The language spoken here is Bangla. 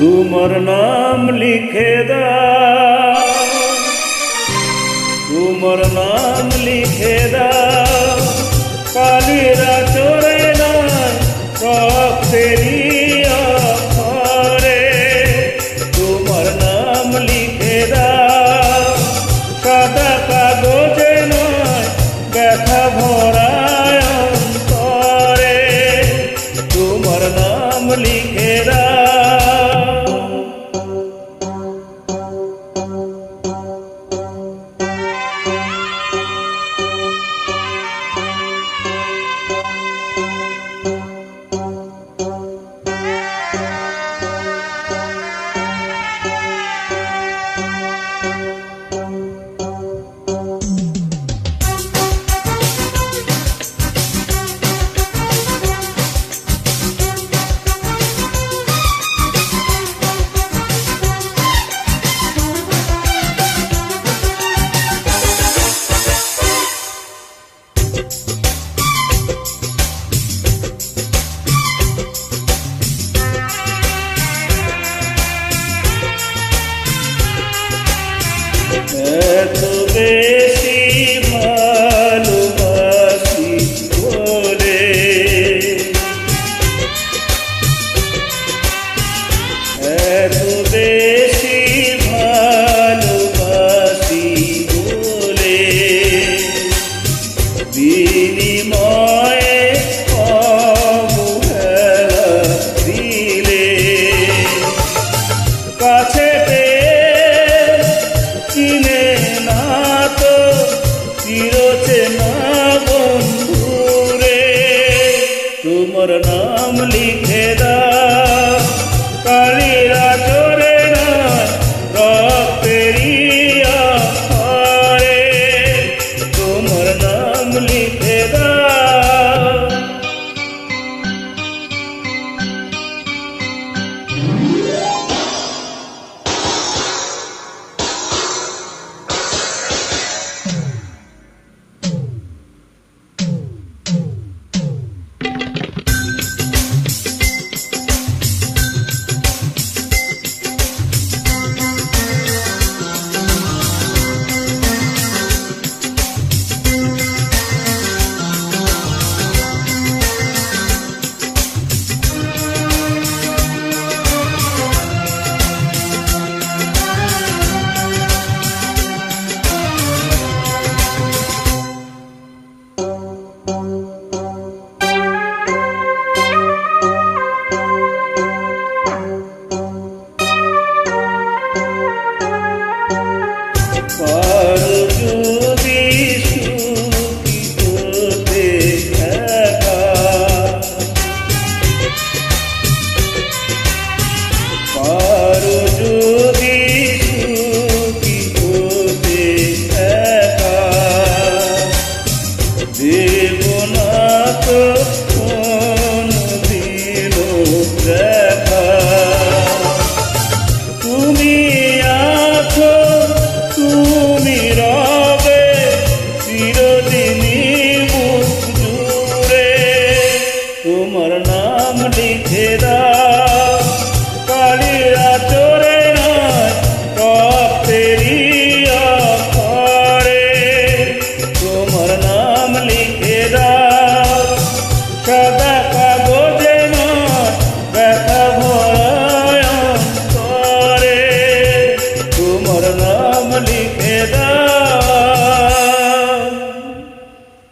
তোমার নাম লিখে দাও। তোমার নাম লিখে দাও। কালিরা অক্ষরে। তোমার নাম লিখে এত বেশি বলে। বিনিময়ে অবহেলা দিলে। কাছে চিনে না তো চিরচে না বন্ধুরে। তোমার নাম লিখে Yeah. Oh.